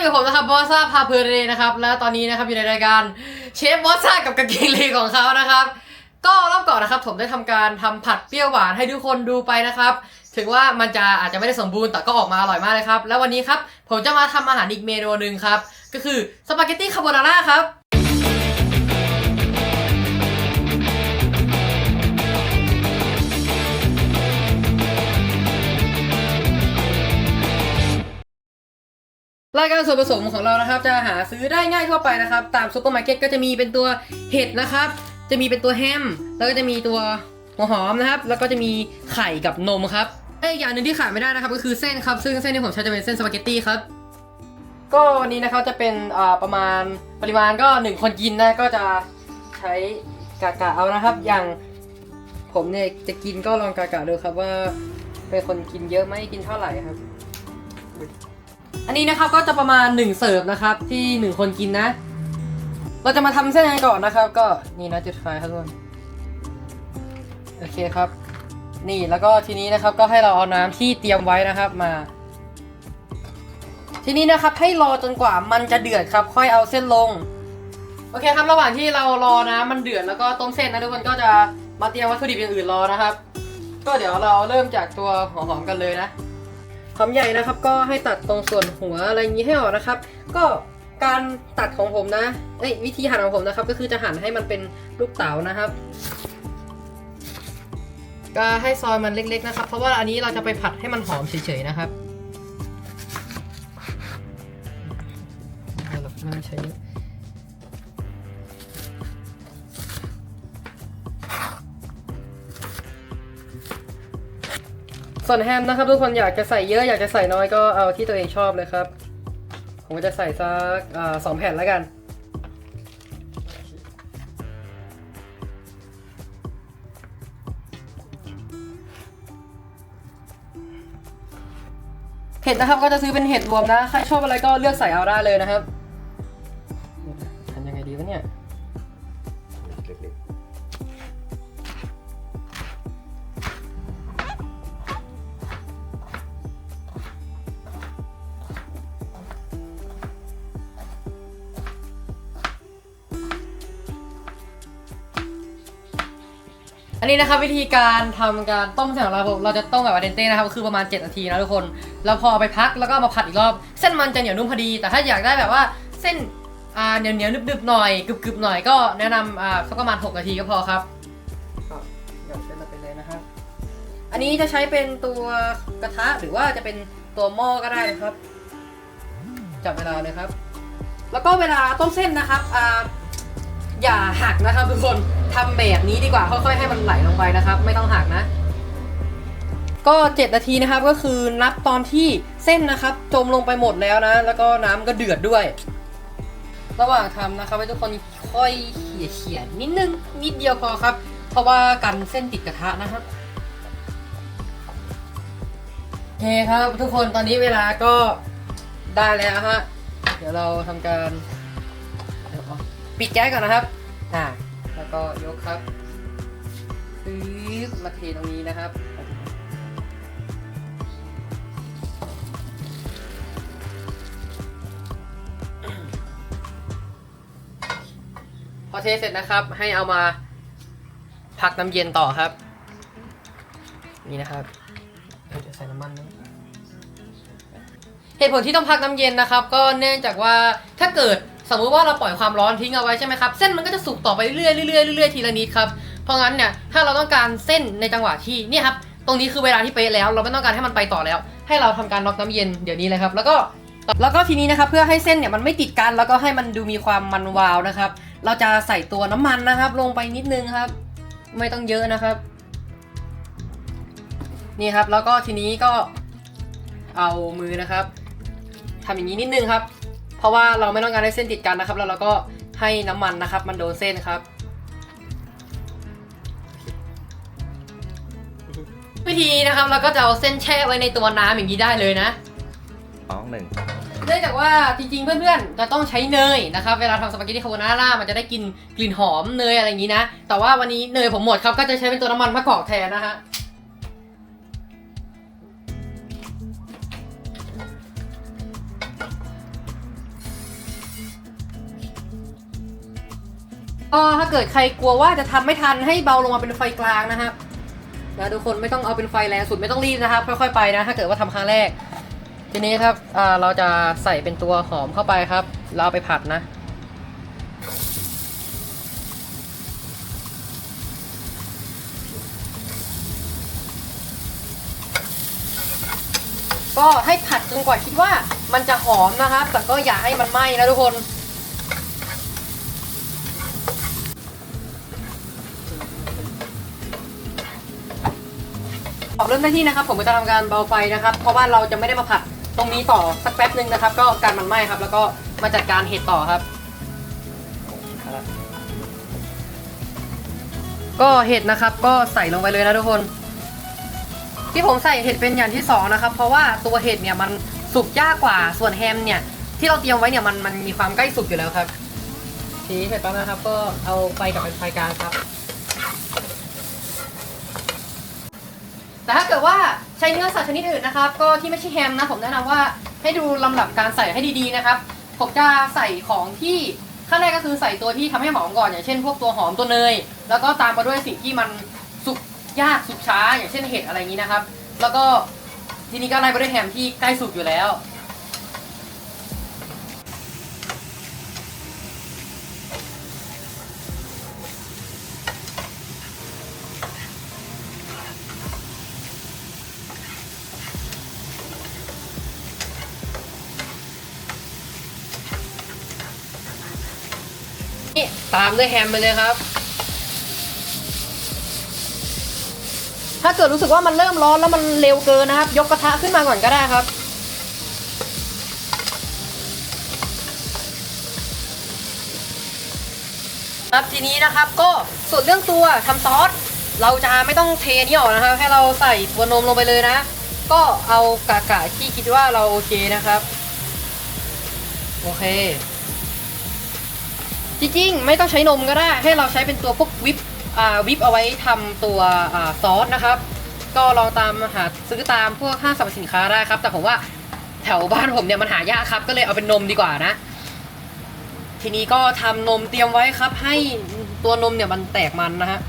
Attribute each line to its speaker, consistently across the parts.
Speaker 1: อยู่กับผมนะครับบอสซ่าพาเพลินเลยนะครับ และตอนนี้นะครับอยู่ในรายการเชฟบอสซ่ากับกางเกงเลของเขานะครับ ก็รอบก่อนนะครับผมได้ทำการทำผัดเปรี้ยวหวานให้ทุกคนดูไปนะครับ ถึงว่ามันจะอาจจะไม่ได้สมบูรณ์แต่ก็ออกมาอร่อยมากเลยครับ แล้ววันนี้ครับผมจะมาทำอาหารอีกเมนูหนึ่งครับ ก็คือสปาเกตตี้คาโบนาร่าครับ รายการส่วนผสมของเรานะครับ จะหาซื้อได้ง่ายทั่วไปนะครับ ตามซูเปอร์มาร์เก็ตก็จะมีเป็นตัวเห็ดนะครับ จะมีเป็นตัวแฮม แล้วก็จะมีตัวหัวหอมนะครับ แล้วก็จะมีไข่กับนมครับเอ้ยอย่างหนึ่งที่ขาดไม่ได้นะครับก็คือเส้นครับ ซึ่งเส้นที่ผมใช้จะเป็นเส้นสปาเกตตี้ครับ ก็วันนี้นะครับจะเป็นประมาณปริมาณก็หนึ่งคนกินนะก็จะใช้กะกะเอานะครับ อย่างผมเนี่ยจะกินก็ลองกะกะดูครับว่าเป็นคนกินเยอะไหมกินเท่าไหร่ครับ อันนี้นะครับก็จะประมาณ 1 เสิร์ฟนะครับที่ 1 คนกินนะ เราจะมาทำเส้นกันก่อนนะครับ ก็นี่นะจุดไฟครับทุกคนโอเคครับ นี่แล้วก็ทีนี้นะครับก็ให้เราเอาน้ำที่เตรียมไว้นะครับมา ทีนี้นะครับให้รอจนกว่ามันจะเดือดครับ ค่อยเอาเส้นลง โอเคครับระหว่างที่เรารอน้ำมันเดือดแล้วก็ต้มเส้นนะทุกคนก็จะมาเตรียมวัตถุดิบอย่างอื่นรอนะครับ ก็เดี๋ยวเราเริ่มจากตัวหอมๆกันเลยนะ หอมใหญ่นะครับ ก็ให้ตัดตรงส่วนหัวอะไรอย่างนี้ให้ออกนะครับ ก็การตัดของผมนะเอ้ยวิธีหั่นของผมนะครับ ก็คือจะหั่นให้มันเป็นลูกเต๋านะครับ ก็ให้ซอยมันเล็กๆนะครับ เพราะว่าอันนี้เราจะไปผัดให้มันหอมเฉยๆนะครับเราไม่ใช้เยอะ ส่วนแฮมนะครับทุกคนอยากจะใส่เยอะอยากจะใส่น้อยก็เอาที่ตัวเองชอบเลยครับ ผมจะใส่สักสองแผ่นแล้วกัน เห็ดนะครับก็จะซื้อเป็นเห็ดรวมนะ ใครชอบอะไรก็เลือกใส่เอาได้เลยนะครับ อันนี้นะครับวิธีการทำการต้มเส้นของเราเราจะต้มแบบอาเดนเต้นะครับคือประมาณ 7 นาทีนะทุกคนแล้วพอเอาไปพักแล้วก็เอามาผัดอีกรอบ เส้นมันจะเหนียวนุ่มพอดี แต่ถ้าอยากได้แบบว่าเส้นอ่าเหนียวเหนียวๆนึบๆหน่อยกรึบๆหน่อยก็แนะนำอ่าสักประมาณ 6 นาทีก็พอครับก็หยอดเส้นลงไปเลยนะครับ อันนี้จะใช้เป็นตัวกระทะหรือว่าจะเป็นตัวหม้อก็ได้นะครับจับเวลาเลยครับ แล้วก็เวลาต้มเส้นนะครับ อย่าหักนะครับทุกคนทำแบบนี้ดีกว่าค่อยๆให้มันไหลลงไปนะครับ ไม่ต้องหักนะ ก็ 7 นาทีนะครับก็คือนับตอนที่เส้นนะครับ จมลงไปหมดแล้วนะ แล้วก็น้ำก็เดือดด้วย ระหว่างทำนะครับให้ทุกคนค่อยเขี่ยเขี่ยๆนิดนึงนิดเดียวพอครับ เพราะว่ากันเส้นติดกระทะนะครับโอเคครับทุกคนตอนนี้เวลาก็ได้แล้วฮะเดี๋ยวเราทำการ ปิดแก๊สก่อนนะครับ อ่า แล้วก็ยกครับปึ๊บมาเทตรงนี้นะครับ พอเทเสร็จนะครับ ให้เอามาพักน้ำเย็นต่อครับ นี่นะครับเดี๋ยวใส่น้ำมันนะเหตุผลที่ต้องพักน้ำเย็นนะครับ ก็เนื่องจากว่าถ้าเกิด สมมุติว่าเราปล่อยความร้อนทิ้งเอาไว้ใช่ไหมครับเส้นมันก็จะสุกต่อไปเรื่อยๆเรื่อยๆเรื่อยๆทีละนิดครับเพราะงั้นเนี่ยถ้าเราต้องการเส้นในจังหวะที่เนี่ยครับตรงนี้คือเวลาที่เป๊ะแล้ว เราไม่ต้องการให้มันไปต่อแล้ว ให้เราทำการน็อกน้ำเย็นเดี๋ยวนี้เลยครับแล้วก็แล้วก็ทีนี้นะครับเพื่อให้เส้นเนี่ยมันไม่ติดกันแล้วก็ให้มันดูมีความมันวาวนะครับ เราจะใส่ตัวน้ำมันนะครับ ลงไปนิดนึงครับ ไม่ต้องเยอะนะครับ นี่ครับแล้วก็ทีนี้ก็เอามือนะครับทำอย่างนี้นิดนึงครับ เพราะว่าเราไม่ต้องการให้เส้นติดกันนะครับ แล้วเราก็ให้น้ำมันนะครับ มันโดนเส้นครับ วิธีนะครับเราก็จะเอาเส้นแช่ไว้ในตัวน้ำอย่างนี้ได้เลยนะ
Speaker 2: สองหนึ่ง
Speaker 1: เนื่องจากว่าจริงๆ เพื่อนๆ จะต้องใช้เนยนะครับ เวลาทำสปาเกตตี้คาโบนาร่ามันจะได้กลินกลิ่นหอมเนยอะไรอย่างนี้นะ แต่ว่าวันนี้เนยผมหมดครับก็จะใช้เป็นตัวน้ำมันมะกอกแทนนะฮะ ก็ถ้าเกิดใครกลัวว่าจะทำไม่ทันให้เบาลงมาเป็นไฟกลางนะครับนะทุกคนไม่ต้องเอาเป็นไฟแรงสุดไม่ต้องรีบนะครับค่อยๆไปนะ ถ้าเกิดว่าทำครั้งแรก ทีนี้ครับเราจะใส่เป็นตัวหอมเข้าไปครับแล้วเอาไปผัดนะก็ให้ผัดจนกว่าคิดว่ามันจะหอมนะครับ แต่ก็อย่าให้มันไหม้นะทุกคน ออกเริ่มหน้าที่นะครับ ผมก็จะทำการเบาไฟนะครับ เพราะว่าเราจะไม่ได้มาผัดตรงนี้ต่อสักแป๊บหนึ่งนะครับ ก็การมันไหม้ครับ แล้วก็มาจัดการเห็ดต่อครับ ก็เห็ดนะครับ ก็ใส่ลงไปเลยนะทุกคน ที่ผมใส่เห็ดเป็นอย่างที่สองนะครับ เพราะว่าตัวเห็ดเนี่ยมันสุกยากกว่าส่วนแฮมเนี่ย ที่เราเตรียมไว้เนี่ยมันมันมีความใกล้สุกอยู่แล้วครับทีนี้เสร็จแล้วนะครับ ก็เอาไฟกลับเป็นไฟกลางครับ แต่ถ้าเกิดว่าใช้เนื้อสัตว์ชนิดอื่นนะครับ ก็ที่ไม่ใช่แฮมนะผมแนะนำว่าให้ดูลำดับการใส่ให้ดีๆนะครับ ผมจะใส่ของที่ขั้นแรกก็คือใส่ตัวที่ทำให้หอมก่อนอย่างเช่น พวกตัวหอมตัวเนย แล้วก็ตามมาด้วยสิ่งที่มันสุกยากสุกช้า อย่างเช่นเห็ดอะไรอย่างนี้นะครับ แล้วก็ทีนี้ก็ไล่ไปด้วยแฮมที่ใกล้สุกอยู่แล้ว ตามด้วยแฮมไปเลยครับ ถ้าเกิดรู้สึกว่ามันเริ่มร้อนแล้วมันเร็วเกินนะครับ ยกกระทะขึ้นมาก่อนก็ได้ครับครับทีนี้นะครับก็ส่วนเรื่องตัวทำซอสเราจะไม่ต้องเทนี่ออกนะครับให้เราใส่ตัวนมลงไปเลยนะ ก็เอากากะที่คิดว่าเราโอเคนะครับ โอเค จริงๆ ไม่ต้องใช้นมก็ได้ ให้เราใช้เป็นตัวพวกวิปวิปเอาไว้ทำตัวซอสนะครับ ก็ลองตามหาซื้อตามพวกห้างสรรพสินค้าได้ครับ แต่ผมว่าแถวบ้านผมเนี่ยมันหายากครับ ก็เลยเอาเป็นนมดีกว่านะ ทีนี้ก็ทำนมเตรียมไว้ครับ ให้ตัวนมเนี่ยมันแตกมันนะฮะ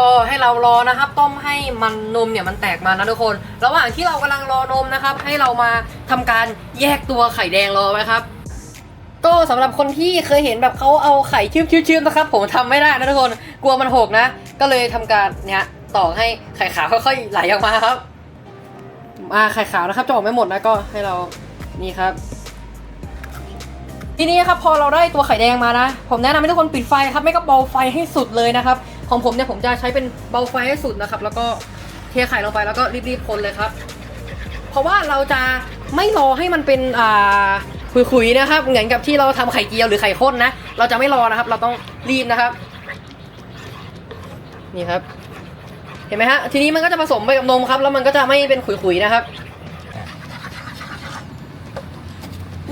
Speaker 1: ก็ให้เรารอนะครับ ต้มให้มันนมเนี่ยมันแตกมันะทุกคน ระหว่างที่เรากำลังรอนมนะครับ ให้เรามาทำการแยกตัวไข่แดงรอไว้ครับก็สำหรับคนที่เคยเห็นแบบเขาเอาไข่ชื้มๆนะครับ ผมทำไม่ได้นะทุกคนกลัวมันหกนะ ก็เลยทำการเนี่ยต่อให้ไข่ขาวค่อยๆไหลออกมาครับมาไข่ขาวนะครับจะออกไม่หมดนะก็ให้เรานี่ครับ ทีนี้ครับพอเราได้ตัวไข่แดงมานะ ผมแนะนำให้ทุกคนปิดไฟครับ ไม่ก็เบาไฟให้สุดเลยนะครับ ของผมเนี่ยผมจะใช้เป็นเบาไฟให้สุดนะครับ แล้วก็เทไข่ลงไปแล้วก็รีบๆคนเลยครับ เพราะว่าเราจะไม่รอให้มันเป็นอ่าขุยๆนะครับ เหมือนกับที่เราทำไข่เจียวหรือไข่ข้นนะ เราจะไม่รอนะครับ เราต้องรีบนะครับ นี่ครับ เห็นไหมฮะ ทีนี้มันก็จะผสมไปกับนมครับ แล้วมันก็จะไม่เป็นขุยๆนะครับ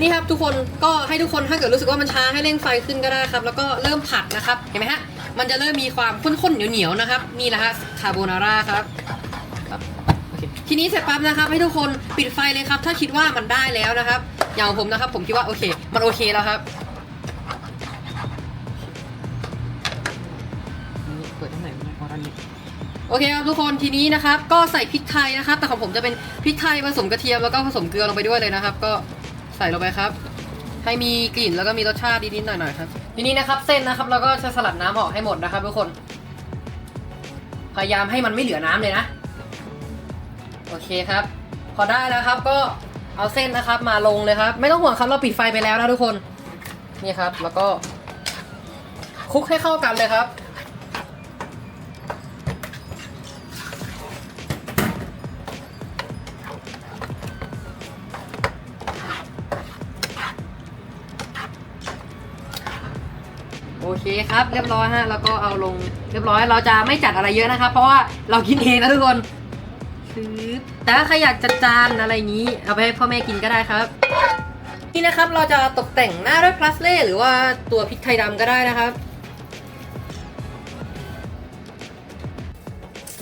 Speaker 1: นี่ครับทุกคนก็ให้ทุกคนถ้าเกิดรู้สึกว่ามันช้าให้เร่งไฟขึ้นก็ได้ครับ แล้วก็เริ่มผัดนะครับ เห็นไหมฮะ มันจะเริ่มมีความข้นๆเหนียวๆนะครับนี่แหละฮะคาโบนาร่าครับครับโอเคทีนี้เสร็จปั๊บนะครับ ให้ทุกคนปิดไฟเลยครับ ถ้าคิดว่ามันได้แล้วนะครับ อย่างของผมนะครับ ผมคิดว่าโอเค มันโอเคแล้วครับนี่เปิดที่ไหนไม่ได้พอด้านนี้โอเคครับทุกคนทีนี้นะครับ ก็ใส่พริกไทยนะครับ แต่ของผมจะเป็นพริกไทยผสมกระเทียมแล้วก็ผสมเกลือลงไปด้วยเลยนะครับ ก็ใส่ลงไปครับ ให้มีกลิ่นแล้วก็มีรสชาตินิดๆหน่อยๆครับ ทีนี้นะครับเส้นนะครับเราก็จะสลัดน้ำออกให้หมดนะครับทุกคน พยายามให้มันไม่เหลือน้ำเลยนะ โอเคครับ พอได้แล้วครับก็เอาเส้นนะครับมาลงเลยครับ ไม่ต้องห่วงครับเราปิดไฟไปแล้วนะทุกคน นี่ครับ แล้วก็คลุกให้เข้ากันเลยครับ เคครับ เรียบร้อยฮะแล้วก็เอาลงเรียบร้อยเราจะไม่จัดอะไรเยอะนะครับ เพราะว่าเรากินเองนะทุกคนซื้อแต่ถ้าใครอยากจัดจานอะไรนี้ เอาไปให้พ่อแม่กินก็ได้ครับ นี่นะครับเราจะตกแต่งหน้าด้วยพลาสเล่หรือว่าตัวพริกไทยดำก็ได้นะครับ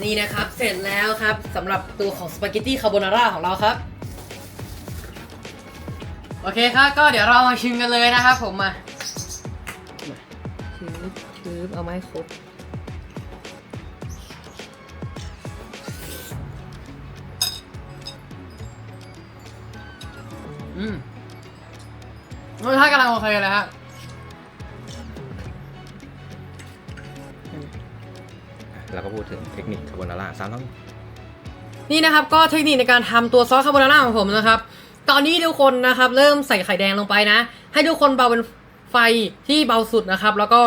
Speaker 1: นี่นะครับเสร็จแล้วครับสำหรับตัวของสปาเกตตี้คาโบนาร่าของเราครับโอเคครับก็เดี๋ยวเรามาชิมกันเลยนะครับผมมา เอาไมาให้ครบอืมรสชาติกำลังโอเคเลยฮะ
Speaker 2: เราก็พูดถึงเทคนิคคาโบนาร่าสามต้อง
Speaker 1: นี่นะครับก็เทคนิคในการทำตัวซอสคาโบนาร่าของผมนะครับ ตอนนี้ทุกคนนะครับ เริ่มใส่ไข่แดงลงไปนะ ให้ทุกคนเบาเป็นไฟที่เบาสุดนะครับ แล้วก็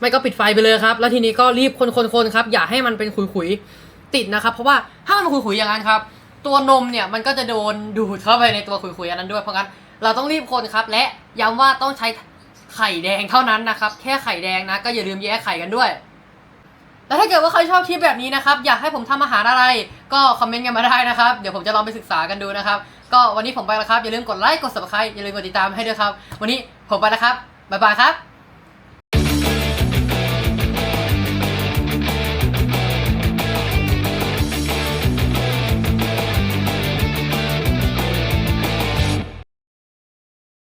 Speaker 1: ไม่ก็ปิดไฟไปเลยครับ แล้วทีนี้ก็รีบคนๆๆครับ อย่าให้มันเป็นขุยๆติดนะครับ เพราะว่าถ้ามันขุยๆอย่างนั้นครับ ตัวนมเนี่ยมันก็จะโดนดูดเข้าไปในตัวขุยๆอันนั้นด้วย เพราะงั้นเราต้องรีบคนครับ และย้ำว่าต้องใช้ไข่แดงเท่านั้นนะครับ แค่ไข่แดงนะก็อย่าลืมแยกไข่กันด้วยแล้วถ้าเกิดว่าใครชอบคลิปแบบนี้นะครับ อยากให้ผมทำอาหารอะไร ก็คอมเมนต์กันมาได้นะครับ เดี๋ยวผมจะลองไปศึกษากันดูนะครับ ก็วันนี้ผมไปแล้วครับ อย่าลืมกดไลค์ กด subscribe อย่าลืมกดติดตามให้ด้วยครับ วันนี้ผมไปแล้วครับ บ๊ายบายครับ